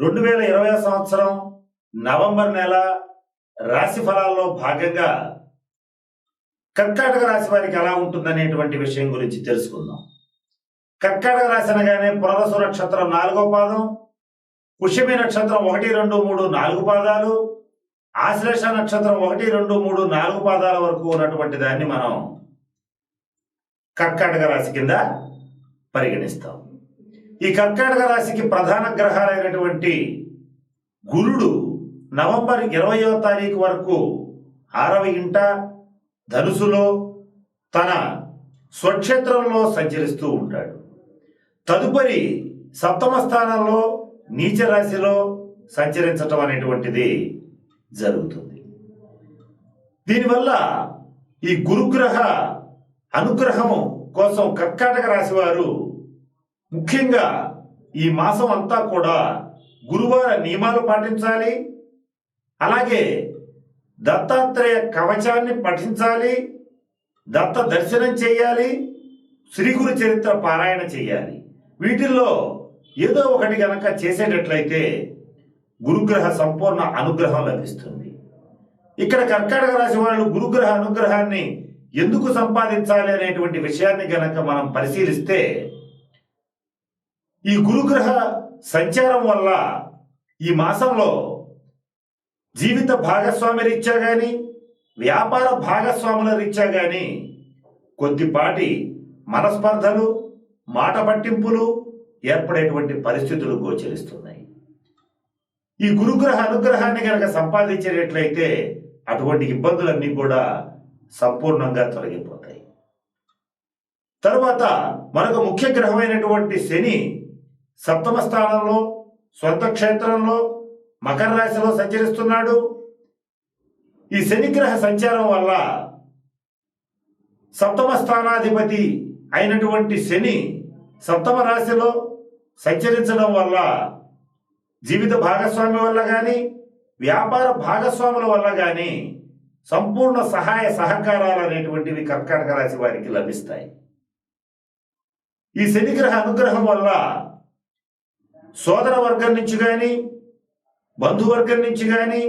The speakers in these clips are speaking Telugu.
రెండు వేల ఇరవై సంవత్సరం నవంబర్ నెల రాశి ఫలాల్లో భాగంగా కర్కాటక రాశి వారికి ఎలా ఉంటుందనేటువంటి విషయం గురించి తెలుసుకుందాం. కర్కాటక రాశి అనగానే పునరసు నక్షత్రం నాలుగో పాదం పుష్యమి నక్షత్రం ఒకటి రెండు మూడు నాలుగు పాదాలు ఆశ్లేష నక్షత్రం ఒకటి రెండు మూడు నాలుగు పాదాల వరకు ఉన్నటువంటి దాన్ని మనం కర్కాటక రాశి కింద పరిగణిస్తాం. ఈ కర్కాటక రాశికి ప్రధాన గ్రహాలైనటువంటి గురుడు నవంబర్ ఇరవయో తారీఖు వరకు ఆరవ ఇంట ధనుసులో తన స్వక్షేత్రంలో సంచరిస్తూ ఉంటాడు. తదుపరి సప్తమ స్థానంలో నీచ రాశిలో సంచరించటం అనేటువంటిది జరుగుతుంది. దీనివల్ల ఈ గురుగ్రహ అనుగ్రహము కోసం కర్కాటక రాశి వారు ముఖ్యంగా ఈ మాసం అంతా కూడా గురువార నియమాలు పాటించాలి. అలాగే దత్తాత్రేయ కవచాన్ని పఠించాలి. దత్త దర్శనం చేయాలి. శ్రీ గురు చరిత్ర పారాయణ చేయాలి. వీటిల్లో ఏదో ఒకటి గనక చేసేటట్లయితే గురుగ్రహ సంపూర్ణ అనుగ్రహం లభిస్తుంది. ఇక్కడ కర్కాటక రాశి వాళ్ళు గురుగ్రహ అనుగ్రహాన్ని ఎందుకు సంపాదించాలి అనేటువంటి విషయాన్ని గనక మనం పరిశీలిస్తే ఈ గురుగ్రహ సంచారం వల్ల ఈ మాసంలో జీవిత భాగస్వామి రీత్యా కానీ వ్యాపార భాగస్వాముల రీత్యా కానీ కొద్దిపాటి మనస్పర్ధలు మాట పట్టింపులు ఏర్పడేటువంటి పరిస్థితులు గోచరిస్తున్నాయి. ఈ గురుగ్రహ అనుగ్రహాన్ని కనుక సంపాదించేటట్లయితే అటువంటి ఇబ్బందులన్నీ కూడా సంపూర్ణంగా తొలగిపోతాయి. తరువాత మరొక ముఖ్య గ్రహమైనటువంటి శని సప్తమ స్థానంలో స్వంత క్షేత్రంలో మకర రాశిలో సంచరిస్తున్నాడు. ఈ శనిగ్రహ సంచారం వల్ల సప్తమ స్థానాధిపతి అయినటువంటి శని సప్తమ రాశిలో సంచరించడం వల్ల జీవిత భాగస్వామి వల్ల కానీ వ్యాపార భాగస్వాముల వల్ల కానీ సంపూర్ణ సహాయ సహకారాలు అనేటువంటివి కర్కాటక రాశి వారికి లభిస్తాయి. ఈ శనిగ్రహ అనుగ్రహం వల్ల సోదర వర్గం నుంచి కానీ బంధువర్గం నుంచి కానీ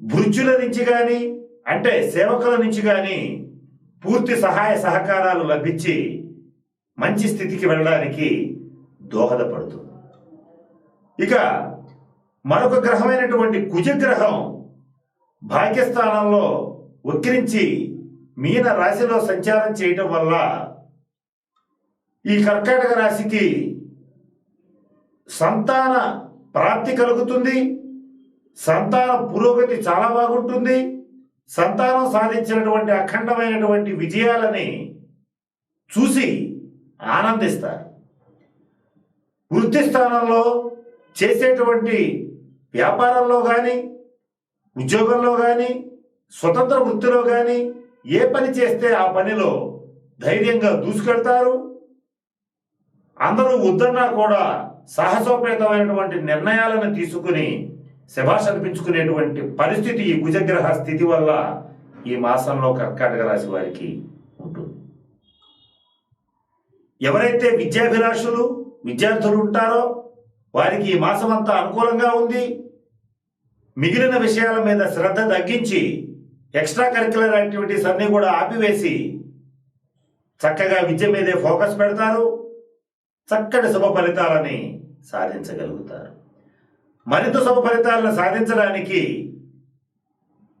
భృత్యుల నుంచి కానీ అంటే సేవకుల నుంచి కానీ పూర్తి సహాయ సహకారాలు లభించి మంచి స్థితికి వెళ్ళడానికి దోహదపడుతుంది. ఇక మరొక గ్రహమైనటువంటి కుజగ్రహం భాగ్యస్థానంలో వక్రించి మీన రాశిలో సంచారం చేయటం వల్ల ఈ కర్కాటక రాశికి సంతాన ప్రాప్తి కలుగుతుంది. సంతాన పురోగతి చాలా బాగుంటుంది. సంతానం సాధించినటువంటి అఖండమైనటువంటి విజయాలని చూసి ఆనందిస్తారు. వృత్తి స్థానంలో చేసేటువంటి వ్యాపారంలో కానీ ఉద్యోగంలో కానీ స్వతంత్ర వృత్తిలో కానీ ఏ పని చేస్తే ఆ పనిలో ధైర్యంగా దూసుకెళ్తారు. అందరూ వద్దన్నా కూడా సాహసోపేతమైనటువంటి నిర్ణయాలను తీసుకుని శభాష అనిపించుకునేటువంటి పరిస్థితి ఈ కుజగ్రహ స్థితి వల్ల ఈ మాసంలో కర్కాటక రాశి వారికి ఉంటుంది. ఎవరైతే విద్యాభిలాషులు విద్యార్థులు ఉంటారో వారికి ఈ మాసం అంతా అనుకూలంగా ఉంది. మిగిలిన విషయాల మీద శ్రద్ధ తగ్గించి ఎక్స్ట్రా కరిక్యులర్ యాక్టివిటీస్ అన్నీ కూడా ఆపివేసి చక్కగా విద్య మీదే ఫోకస్ పెడతారు. చక్కటి శుభ ఫలితాలని సాధించగలుగుతారు. మరింత శుభ ఫలితాలను సాధించడానికి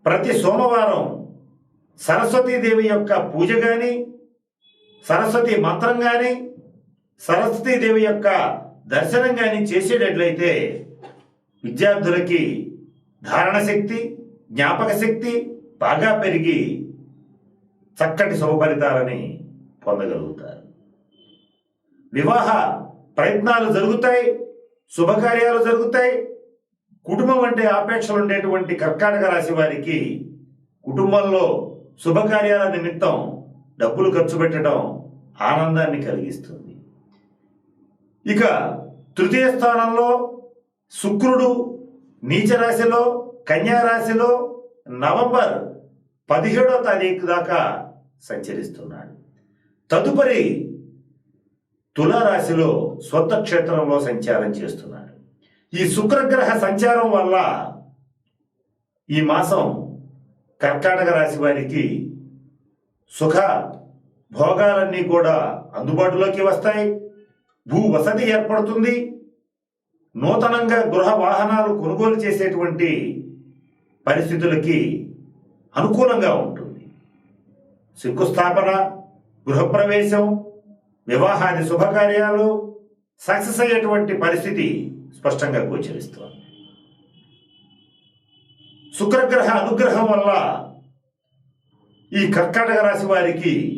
ప్రతి సోమవారం సరస్వతీదేవి యొక్క పూజ కానీ సరస్వతి మంత్రం కానీ సరస్వతీదేవి యొక్క దర్శనం కానీ చేసేటట్లయితే విద్యార్థులకి ధారణ శక్తి జ్ఞాపక శక్తి బాగా పెరిగి చక్కటి శుభ ఫలితాలని పొందగలుగుతారు. వివాహ ప్రయత్నాలు జరుగుతాయి శుభకార్యాలు జరుగుతాయి. కుటుంబం అంటే ఆపేక్షలు ఉండేటువంటి కర్కాటక రాశి వారికి కుటుంబంలో శుభకార్యాల నిమిత్తం డబ్బులు ఖర్చు పెట్టడం ఆనందాన్ని కలిగిస్తుంది. ఇక తృతీయ స్థానంలో శుక్రుడు నీచ రాశిలో కన్యా రాశిలో నవంబర్ పదిహేడో తారీఖు దాకా సంచరిస్తున్నాడు. తదుపరి తులారాశిలో స్వంత క్షేత్రంలో సంచారం చేస్తున్నాడు. ఈ శుక్రగ్రహ సంచారం వల్ల ఈ మాసం కర్కాటక రాశి వారికి సుఖ భోగాలన్నీ కూడా అందుబాటులోకి వస్తాయి. భూ వసతి ఏర్పడుతుంది. నూతనంగా గృహ వాహనాలు కొనుగోలు చేసేటువంటి పరిస్థితులకి అనుకూలంగా ఉంటుంది. శంకుస్థాపన గృహప్రవేశం వివాహాది శుభకార్యాలు సక్సెస్ అయ్యేటువంటి పరిస్థితి స్పష్టంగా గోచరిస్తోంది. శుక్రగ్రహ అనుగ్రహం వల్ల ఈ కర్కాటక రాశి వారికి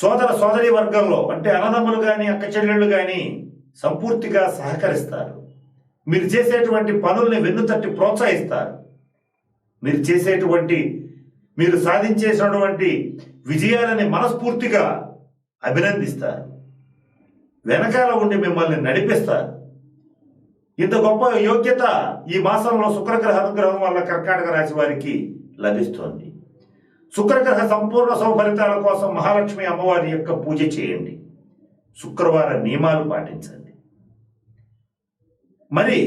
సోదర సోదరి వర్గంలో అంటే అన్నదమ్ములు కానీ అక్క చెల్లెళ్ళు కానీ సంపూర్తిగా సహకరిస్తారు. మీరు చేసేటువంటి పనుల్ని వెన్నుతట్టి ప్రోత్సహిస్తారు. మీరు చేసేటువంటి మీరు సాధించేసినటువంటి విజయాలని మనస్ఫూర్తిగా అభినందిస్తారు. వెనకాల ఉండి మిమ్మల్ని నడిపిస్తారు. ఇంత గొప్ప యోగ్యత ఈ మాసంలో శుక్రగ్రహ అనుగ్రహం వల్ల కర్కాటక రాశి వారికి లభిస్తోంది. శుక్రగ్రహ సంపూర్ణ సౌఫలితాల కోసం మహాలక్ష్మి అమ్మవారి యొక్క పూజ చేయండి. శుక్రవార నియమాలు పాటించండి. మరి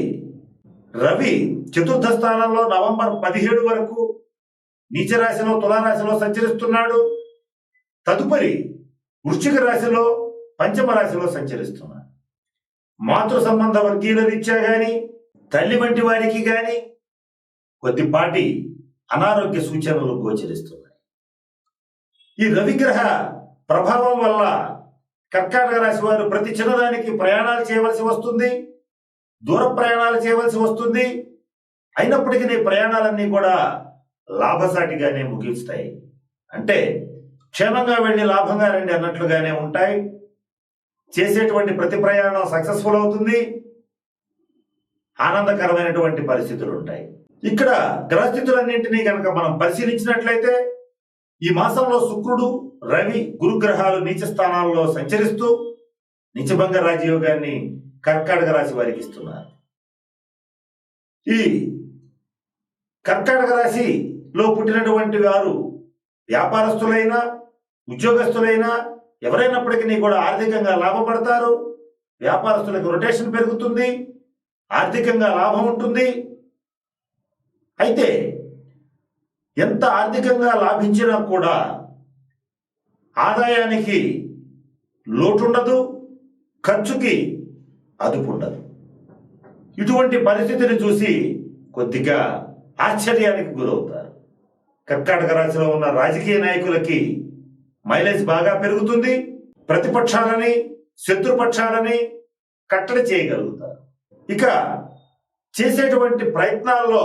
రవి చతుర్థ స్థానంలో నవంబర్ పదిహేడు వరకు నీచరాశిలో తులారాశిలో సంచరిస్తున్నాడు. తదుపరి వృశ్చిక రాశిలో పంచమ రాశిలో సంచరిస్తున్నాడు మాతృ సంబంధ వర్గీయుల రీత్యా కానీ తల్లి వంటి వారికి కానీ కొద్దిపాటి అనారోగ్య సూచనలు గోచరిస్తున్నాయి. ఈ రవిగ్రహ ప్రభావం వల్ల కర్కాటక రాశి వారు ప్రతి చిన్నదానికి ప్రయాణాలు చేయవలసి వస్తుంది దూర ప్రయాణాలు చేయవలసి వస్తుంది. అయినప్పటికీ నీ ప్రయాణాలన్నీ కూడా లాభసాటిగానే ముగిస్తాయి. అంటే క్షేమంగా వెళ్ళి లాభంగా రండి అన్నట్లుగానే ఉంటాయి. చేసేటువంటి ప్రతి ప్రయాణం సక్సెస్ఫుల్ అవుతుంది. ఆనందకరమైనటువంటి పరిస్థితులు ఉంటాయి ఇక్కడ గ్రహస్థితులన్నింటినీ కనుక మనం పరిశీలించినట్లయితే ఈ మాసంలో శుక్రుడు రవి గురుగ్రహాలు నీచ స్థానాల్లో సంచరిస్తూ నీచభంగ రాజయోగాన్ని కర్కాటక రాశి వారికి ఇస్తున్నారు. ఈ కర్కాటక రాశిలో పుట్టినటువంటి వారు వ్యాపారస్తులైనా ఉద్యోగస్తులైనా ఎవరైనప్పటికీ కూడా ఆర్థికంగా లాభపడతారు. వ్యాపారస్తులకు రొటేషన్ పెరుగుతుంది. ఆర్థికంగా లాభం ఉంటుంది. అయితే ఎంత ఆర్థికంగా లాభించినా కూడా ఆదాయానికి లోటుండదు. ఖర్చుకి అదుపు ఉండదు ఇటువంటి పరిస్థితిని చూసి కొద్దిగా ఆశ్చర్యానికి గురవుతారు. కర్కాటక రాశిలో ఉన్న రాజకీయ నాయకులకి మైలేజ్ బాగా పెరుగుతుంది ప్రతిపక్షాలని శత్రుపక్షాలని కట్టడి చేయగలుగుతారు. ఇక చేసేటువంటి ప్రయత్నాల్లో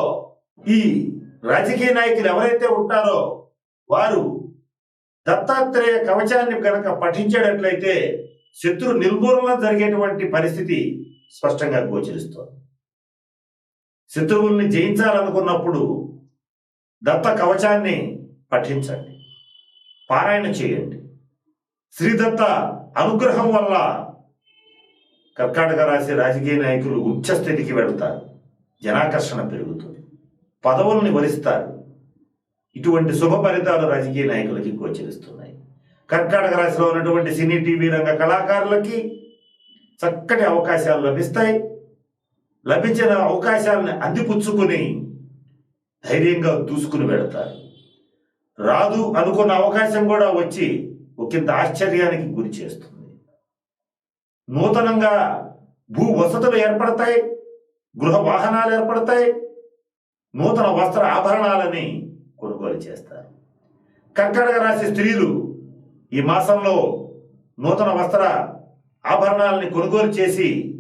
ఈ రాజకీయ నాయకులు ఎవరైతే ఉంటారో వారు దత్తాత్రేయ కవచాన్ని కనుక పఠించేటట్లయితే శత్రు నిర్మూలన జరిగేటువంటి పరిస్థితి స్పష్టంగా గోచరిస్తోంది. శత్రువుల్ని జయించాలనుకున్నప్పుడు దత్త కవచాన్ని పఠించండి. పారాయణ చేయండి. శ్రీదత్త అనుగ్రహం వల్ల కర్కాటక రాశి రాజకీయ నాయకులు ఉచ్చస్థితికి వెళతారు. జనాకర్షణ పెరుగుతుంది. పదవుల్ని వరిస్తారు. ఇటువంటి శుభ ఫలితాలు రాజకీయ నాయకులకి గోచరిస్తున్నాయి. కర్కాటక రాశిలో ఉన్నటువంటి సినీ టీవీ రంగ కళాకారులకి చక్కటి అవకాశాలు లభిస్తాయి. లభించిన అవకాశాలను అందిపుచ్చుకుని ధైర్యంగా దూసుకుని వెళతారు. రాదు అనుకున్న అవకాశం కూడా వచ్చి ఒకంత ఆశ్చర్యానికి గురి చేస్తుంది. నూతనంగా భూ వసతులు ఏర్పడతాయి గృహ వాహనాలు ఏర్పడతాయి నూతన వస్త్ర ఆభరణాలని కొనుగోలు చేస్తారు. కర్కటక రాశి స్త్రీలు ఈ మాసంలో నూతన వస్త్ర ఆభరణాలని కొనుగోలు చేసి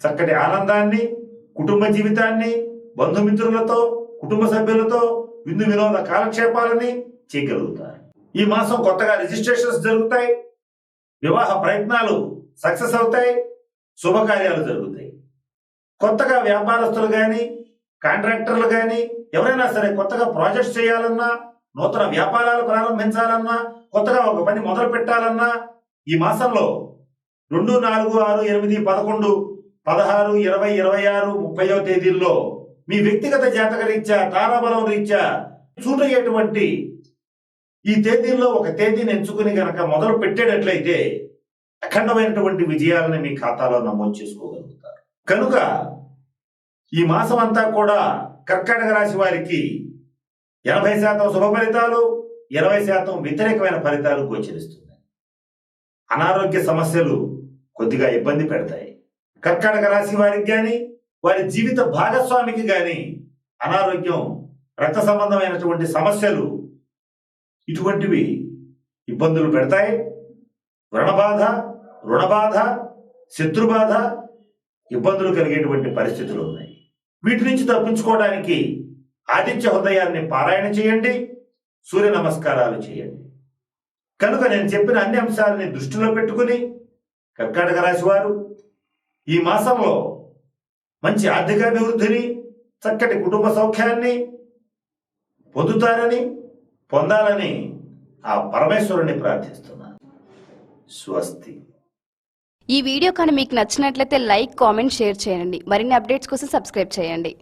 చక్కటి ఆనందాన్ని కుటుంబ జీవితాన్ని బంధుమిత్రులతో కుటుంబ సభ్యులతో విందు వినోద కాలక్షేపాలని చేయగలుగుతారు. ఈ మాసం కొత్తగా రిజిస్ట్రేషన్స్ జరుగుతాయి. వివాహ ప్రయత్నాలు సక్సెస్ అవుతాయి. శుభకార్యాలు జరుగుతాయి. కొత్తగా వ్యాపారస్తులు కానీ కాంట్రాక్టర్లు కానీ ఎవరైనా సరే కొత్తగా ప్రాజెక్ట్స్ చేయాలన్నా నూతన వ్యాపారాలు ప్రారంభించాలన్నా కొత్తగా ఒక పని మొదలు పెట్టాలన్నా ఈ మాసంలో రెండు నాలుగు ఆరు ఎనిమిది పదకొండు పదహారు ఇరవై ఇరవై ఆరు ముప్పయో తేదీల్లో మీ వ్యక్తిగత జాతక రీత్యా తారాబలం రీత్యా చూడయ్యేటువంటి ఈ తేదీల్లో ఒక తేదీని ఎంచుకుని గనక మొదలు పెట్టేటట్లయితే అఖండమైనటువంటి విజయాలని మీ ఖాతాలో నమోదు చేసుకోగలుగుతారు. కనుక ఈ మాసం అంతా కూడా కర్కాటక రాశి వారికి ఎనభై శాతం శుభ ఫలితాలు ఇరవై శాతం వ్యతిరేకమైన ఫలితాలు గోచరిస్తున్నాయి. అనారోగ్య సమస్యలు కొద్దిగా ఇబ్బంది పెడతాయి. కర్కాటక రాశి వారికి కానీ వారి జీవిత భాగస్వామికి కానీ అనారోగ్యం రక్త సంబంధమైనటువంటి సమస్యలు ఇటువంటివి ఇబ్బందులు పెడతాయి. వ్రణబాధ రుణబాధ శత్రుబాధ ఇబ్బందులు కలిగేటువంటి పరిస్థితులు ఉన్నాయి. వీటి నుంచి తప్పించుకోవడానికి ఆదిత్య హృదయాన్ని పారాయణ చేయండి సూర్య నమస్కారాలు చేయండి. కనుక నేను చెప్పిన అన్ని అంశాలని దృష్టిలో పెట్టుకుని కర్కాటక రాశి వారు ఈ మాసంలో మంచి ఆర్థికాభివృద్ధిని చక్కటి కుటుంబ సౌఖ్యాన్ని పొందుతారని పొందాలని ఆ పరమేశ్వరుని ప్రార్థిస్తున్నాను. స్వస్తి. ఈ వీడియో కానీ మీకు నచ్చినట్లయితే లైక్ కామెంట్ షేర్ చేయండి. మరిన్ని అప్డేట్స్ కోసం సబ్స్క్రైబ్ చేయండి.